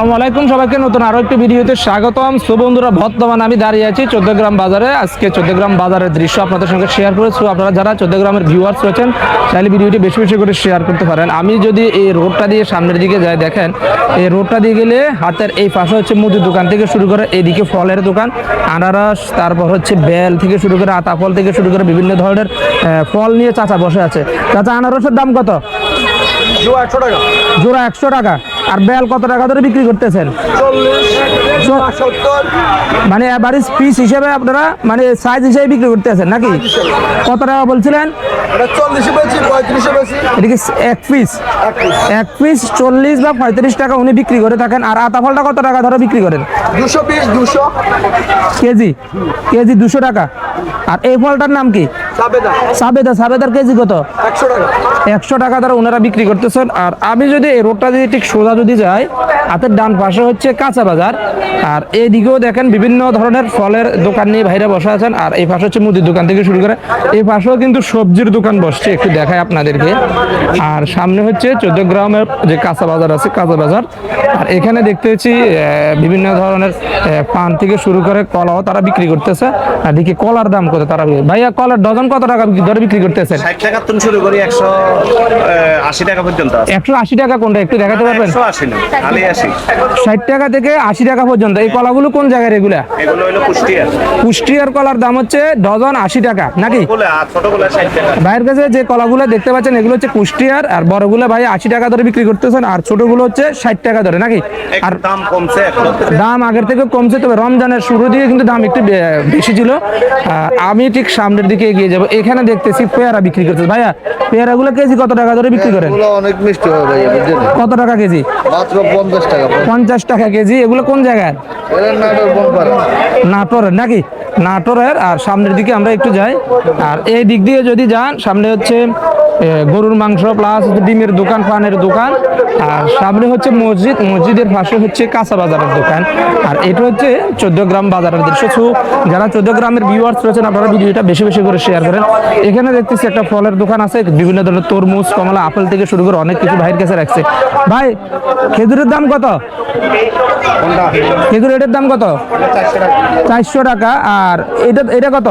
আসসালামু আলাইকুম সবাইকে নতুন আরও একটি ভিডিওতে স্বাগতম। সো বন্ধুরা বর্তমান আমি দাঁড়িয়ে আছি চোদ্দ গ্রাম বাজারে। আজকে চোদ্দ গ্রাম বাজারের দৃশ্য আপনাদের সঙ্গে শেয়ার করেছি। আপনারা যারা চোদ্দ গ্রামের ভিউয়ার্স রয়েছেন চাইলে ভিডিওটি বেশি বেশি করে শেয়ার করতে পারেন। আমি যদি এই রোডটা দিয়ে সামনের দিকে যাই দেখেন এই রোডটা দিয়ে গেলে হাতের এই পাশে হচ্ছে মুদির দোকান থেকে শুরু করে এইদিকে ফলের দোকান আনারস তারপর হচ্ছে বেল থেকে শুরু করে আতা ফল থেকে শুরু করে বিভিন্ন ধরনের ফল নিয়ে চাচা বসে আছে। চাচা আনারসের দাম কত? একশো টাকা। জোড়া একশো টাকা। আর বেল কত টাকা ধরে বিক্রি করতেছেন? মানে এভারেজ পিস হিসেবে আপনারা মানে সাইজ হিসেবে বিক্রি করতেছেন নাকি? কত টাকা বলছিলেন? পিস এক পিস চল্লিশ বা পঁয়ত্রিশ টাকা উনি বিক্রি করে থাকেন। আর আতা ফলটা কত টাকা ধরে বিক্রি করেন? দুশো পিস দুশো। কেজি? কেজি দুশো টাকা। আর এই ফলটার নাম কি? সাবেদা। সাবেদা সাবেদার কেজি কত? একশো টাকা। একশো টাকা দ্বারা ওনারা বিক্রি করতেছেন। আর আমি যদি এই রোডটা যদি ঠিক সোজা যদি যাই হাতের ডান পাশে হচ্ছে কাঁচা বাজার। আর এইদিকেও দেখেন বিভিন্ন ধরনের ফলের দোকান নিয়ে ভাইরা বসে আছেন। আর এই পাশে হচ্ছে মুদির দোকান থেকে শুরু করে। এই পাশেও কিন্তু সবজির দোকান বসছে একটু দেখায় আপনাদেরকে। আর সামনে হচ্ছে চোদ্দ গ্রামের যে কাঁচা বাজার আছে কাঁচা বাজার। আর এখানে দেখতে পাচ্ছি আহ, বিভিন্ন ধরনের পান থেকে শুরু করে কলাও তারা বিক্রি করতেছে। আর দেখি কলার দাম কত তারা ভাইয়া কলার ডজন কত টাকা ধরে বিক্রি করতেছেন? ষাট টাকা তুমি শুরু করি একশো আশি টাকা পর্যন্ত একশো আশি টাকা কোনটা? একটু দেখাতে পারবেন? আশি না খালি আশি। ষাট টাকা থেকে আশি টাকা পর্যন্ত। এই কলাগুলো কোন জায়গায় এগুলা এগুলো হলো কুষ্টিয়া। কুষ্টিয়ার কলার দাম হচ্ছে ডজন আশি টাকা নাকি? ভাইয়ের কাছে যে কলাগুলো দেখতে পাচ্ছেন এগুলো হচ্ছে কুষ্টিয়ার আর বড়গুলো ভাই আশি টাকা ধরে বিক্রি করতেছেন আর ছোটগুলো হচ্ছে ষাট টাকা ধরে নাকি? আর দাম কমছে দাম আগের থেকে কমছে তবে রমজানের শুরু দিয়ে কিন্তু দাম একটু বেশি ছিল। আমি ঠিক সামনের দিকে এগিয়ে যাব। এখানে দেখতেছি পেয়ারা বিক্রি করতেছে। ভাইয়া পেয়ারাগুলো কেজি কত টাকা ধরে বিক্রি করেন? অনেক মিষ্টি হবে ভাই বুঝলেন? কত টাকা কেজি? মাত্র পঞ্চাশ টাকা। পঞ্চাশ টাকা কেজি। এগুলো কোন জায়গায়? নাটোরের নাকি? নাটোরের। আর সামনের দিকে আমরা একটু যাই। আর এই দিক দিয়ে যদি যান সামনে হচ্ছে গরুর মাংস প্লাস ডিমের দোকান পানের দোকান। আর সামনে হচ্ছে মসজিদ। মসজিদের পাশে হচ্ছে কাঁচা বাজারের দোকান। আর এটা হচ্ছে চোদ্দ গ্রাম বাজারের দৃশ্য। যারা চোদ্দ গ্রামের ভিউয়ার্স রয়েছেন আপনারা ভিডিওটা বেশি বেশি করে শেয়ার করেন। এখানে দেখতেছি একটা ফলের দোকান আছে বিভিন্ন ধরনের তরমুজ কমলা আপেল থেকে শুরু করে অনেক কিছু ভাইয়ের কাছে রাখছে। ভাই খেজুরের দাম কত? খেজুর এটার দাম কত? চারশো টাকা। আর এটা এটা কত?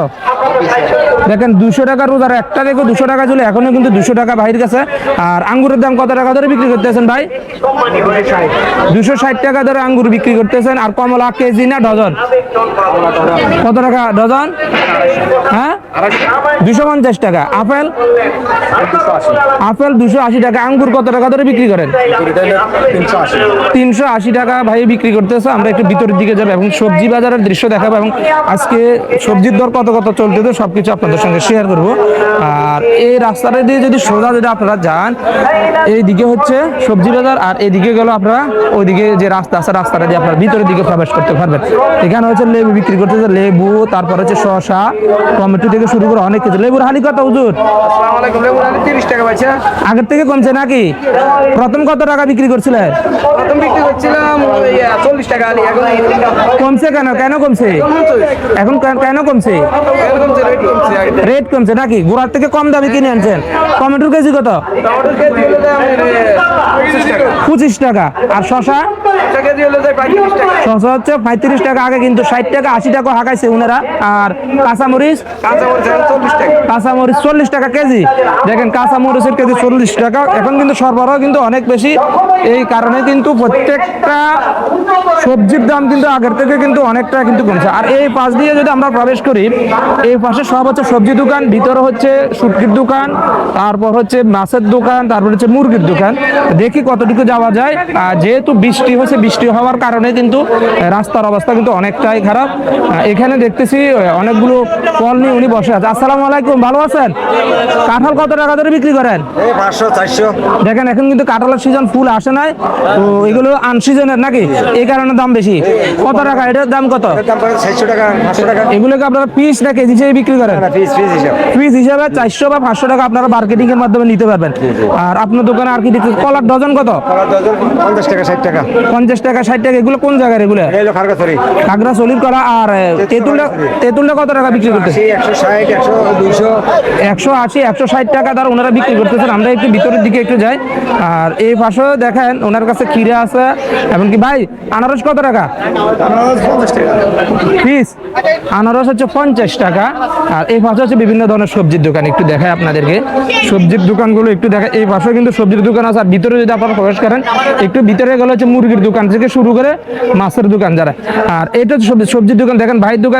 দেখেন দুশো টাকা রোজার একটা দেখো দুশো টাকা চলে এখনও কিন্তু দুশো টাকা ভাইয়ের কাছে। আর আঙ্গুরের দাম কত টাকা ধরে বিক্রি করতেছেন ভাই? দুশো ষাট টাকা ধরে আঙ্গুর বিক্রি করতেছেন। আর কমলা কেজি না ডজন? কত টাকা ডজন? হ্যাঁ? দুশো পঞ্চাশ টাকা। আপেল? আপেল দুশো আশি টাকা। আঙ্গুর কত টাকা ধরে বিক্রি করেন? তিনশো আশি টাকা ভাই বিক্রি করতেছে। আমরা একটু ভিতরের দিকে যাব এবং সবজি বাজারের দৃশ্য দেখাবো এবং আজকে সবজির দর কত কত চলতেছে সবকিছু আপনাদের সঙ্গে শেয়ার করব। আর এই রাস্তাটা দিয়ে যদি সোজা যদি আপনারা যান এই দিকে হচ্ছে সবজি বাজার আর এদিকে গেল আপনারা ওইদিকে যে রাস্তা আছে, রাস্তাটা দিয়ে আপনারা ভিতরের দিকে প্রবেশ করতে পারবেন। এখানে হচ্ছে লেবু বিক্রি করতেছে, লেবু, তারপর হচ্ছে শসা টমেটো থেকে শুরু করে অনেক কিছু। লেবুর হালি কত হুজুর? আগের থেকে কমছে নাকি? প্রথম কত টাকা বিক্রি করছিলেন? প্রথম বিক্রি করছিলাম চল্লিশ টাকা কমছে কেন? কেন কমছে? এখন কেন- কমছে? রেট কমছে নাকি? গোড়ার থেকে কম দামে কিনে আনছেন। টমেটোর কেজি কত? পঁচিশ টাকা। আর শশা? শশা হচ্ছে পঁয়ত্রিশ টাকা আগে কিন্তু ষাট টাকা আশি টাকা হাঁকাইছে ওনারা আর কাঁচামরিচ? কাঁচামরিচ চল্লিশ টাকা। কেজি। দেখেন কাঁচামরিচের কেজি চল্লিশ টাকা। এখন কিন্তু সরবরাহ কিন্তু অনেক বেশি। এই কারণে কিন্তু প্রত্যেকটা সবজির দাম কিন্তু আগের থেকে কিন্তু অনেকটা কিন্তু কমছে। আর এই পাশ দিয়ে যদি আমরা প্রবেশ করি এই পাশে সব হচ্ছে সবজি দোকান ভিতরে হচ্ছে শুটকির দোকান তারপর হচ্ছে মাছের দোকান তারপর হচ্ছে মুরগির দোকান। দেখি কতটুকু যাওয়া যায়। যেহেতু বৃষ্টি হচ্ছে বৃষ্টি হওয়ার কারণে কিন্তু রাস্তার অবস্থা কিন্তু অনেকটাই খারাপ। এখানে দেখতেছি অনেকগুলো ফল নিয়ে উনি বসে আছে। আসসালামু আলাইকুম ভালো আছেন? কাঁঠাল কত টাকা ধরে বিক্রি করেন? পাঁচশো চারশো। দেখেন এখন কিন্তু কাঁঠালের সিজন ফুল আসে নাই। তো এগুলো আনসিজনের নাকি? এই কারণে দাম বেশি। কত টাকা? এটার দাম কত? এগুলোকে আপনারা পিস না কেজি হিসেবে বিক্রি করেন? পিস পিস হিসাবে। চারশো বা পাঁচশো টাকা আপনারা মার্কেটিং এর মাধ্যমে নিতে পারবেন। আর আপনার দোকানে আর কি কলার ডজন কত? কলার ডজন পঞ্চাশ টাকা ষাট টাকা। পঞ্চাশ টাকা ষাট টাকা এগুলো কোন জায়গার এগুলো? খাগড়া সলির করা আর তেঁতুলটা তেঁতুলটা কত টাকা বিক্রি করতেছে একশো আশি একশো ষাট টাকা তার ওনারা বিক্রি করতেছেন। আমরা একটু ভিতরের দিকে একটু যাই। আর এই পাশেও দেখেন ওনার কাছে খিরে আছে। এমনকি ভাই আনারস কত টাকা? টাকা। পিস? আনারস হচ্ছে পঞ্চাশ টাকা। আর এই পাশে হচ্ছে বিভিন্ন ধরনের সবজির দোকান। একটু দেখায় আপনাদেরকে। সবজির দোকানগুলো একটু দেখায় এই পাশে কিন্তু সবজির দোকান আছে। আর ভিতরে যদি আপনারা প্রবেশ করেন একটু ভিতরে গেলে হচ্ছে মুরগির দোকান থেকে শুরু করে মাছের দোকান যারা। আর এটা সবজির দোকান। দেখেন ভাইয়ের দোকান